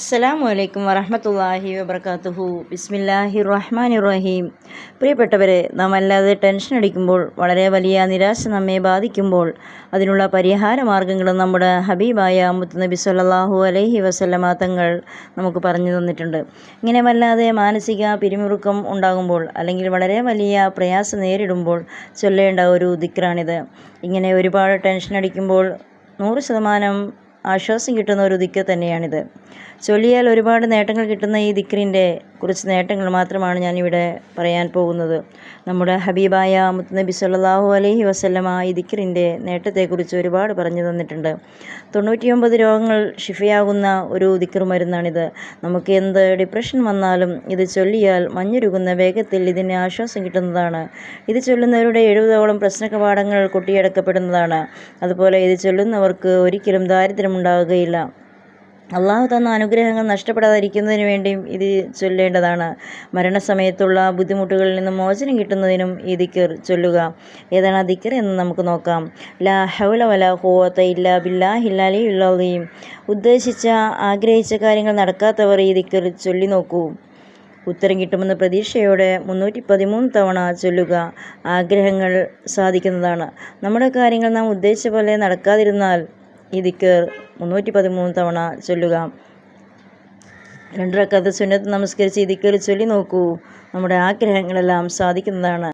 അസ്സലാമു അലൈക്കും വറഹമത്തല്ലാഹി വബർക്കാത്തുഹു ബിസ്മില്ലാഹി റഹ്മാൻ ഇറഹീം പ്രിയപ്പെട്ടവരെ നാം അല്ലാതെ ടെൻഷൻ അടിക്കുമ്പോൾ വളരെ വലിയ നിരാശ നമ്മെ ബാധിക്കുമ്പോൾ അതിനുള്ള പരിഹാര മാർഗങ്ങളും നമ്മുടെ ഹബീബായ മുത്ത് നബി സല്ലാഹു അലൈഹി വസല്ലമ തങ്ങൾ നമുക്ക് പറഞ്ഞു തന്നിട്ടുണ്ട്. ഇങ്ങനെ വല്ലാതെ മാനസിക പിരിമുറുക്കം ഉണ്ടാകുമ്പോൾ അല്ലെങ്കിൽ വളരെ വലിയ പ്രയാസം നേരിടുമ്പോൾ ചൊല്ലേണ്ട ഒരു ദിക്റാണിത്. ഇങ്ങനെ ഒരുപാട് ടെൻഷൻ അടിക്കുമ്പോൾ നൂറ് ശതമാനം ആശ്വാസം കിട്ടുന്ന ഒരു ദിക്ക് തന്നെയാണിത്. ചൊല്ലിയാൽ ഒരുപാട് നേട്ടങ്ങൾ കിട്ടുന്ന ഈ ദിക്രിന്റെ കുറച്ച് നേട്ടങ്ങൾ മാത്രമാണ് ഞാനിവിടെ പറയാൻ പോകുന്നത്. നമ്മുടെ ഹബീബായ മുത്തുനബി സല്ലാഹു അലൈഹി വസല്ലമ ഈ ദിക്രിന്റെ നേട്ടത്തെക്കുറിച്ച് ഒരുപാട് പറഞ്ഞു തന്നിട്ടുണ്ട്. തൊണ്ണൂറ്റിയൊമ്പത് രോഗങ്ങൾ ഷിഫയാകുന്ന ഒരു ദിക്ർ മരുന്നാണിത്. നമുക്ക് എന്ത് ഡിപ്രഷൻ വന്നാലും ഇത് ചൊല്ലിയാൽ മഞ്ഞുരുകുന്ന വേഗത്തിൽ ഇതിന് ആശ്വാസം കിട്ടുന്നതാണ്. ഇത് ചൊല്ലുന്നവരുടെ എഴുപതോളം പ്രശ്ന കവാടങ്ങൾ കൊട്ടിയടക്കപ്പെടുന്നതാണ്. അതുപോലെ ഇത് ചൊല്ലുന്നവർക്ക് ഒരിക്കലും ദാരിദ്ര്യമുണ്ടാകുകയില്ല അള്ളാഹു തന്ന അനുഗ്രഹങ്ങൾ നഷ്ടപ്പെടാതിരിക്കുന്നതിന് വേണ്ടിയും ഇത് ചൊല്ലേണ്ടതാണ്. മരണസമയത്തുള്ള ബുദ്ധിമുട്ടുകളിൽ നിന്ന് മോചനം കിട്ടുന്നതിനും ഈ ദിക്കർ ചൊല്ലുക. ഏതാണ് ആ ദിക്കർ എന്ന് നമുക്ക് നോക്കാം. ലാ ഹൗല വല ഹോത്ത ഇല്ല ബില്ലാ ഹില്ലാലി ഇല്ലാതെയും ഉദ്ദേശിച്ച ആഗ്രഹിച്ച കാര്യങ്ങൾ നടക്കാത്തവർ ഈ ദിക്കർ ചൊല്ലി നോക്കൂ. ഉത്തരം കിട്ടുമെന്ന പ്രതീക്ഷയോടെ മുന്നൂറ്റി പതിമൂന്ന് തവണ ചൊല്ലുക. ആഗ്രഹങ്ങൾ സാധിക്കുന്നതാണ്. നമ്മുടെ കാര്യങ്ങൾ നാം ഉദ്ദേശിച്ച പോലെ നടക്കാതിരുന്നാൽ ഈ ദിക്കർ മുന്നൂറ്റി പതിമൂന്ന് തവണ ചൊല്ലുക. രണ്ടരക്കത്ത് സുന്നത്ത് നമസ്കരിച്ച് ഈ ദിക്കർ ചൊല്ലി നോക്കൂ. നമ്മുടെ ആഗ്രഹങ്ങളെല്ലാം സാധിക്കുന്നതാണ്.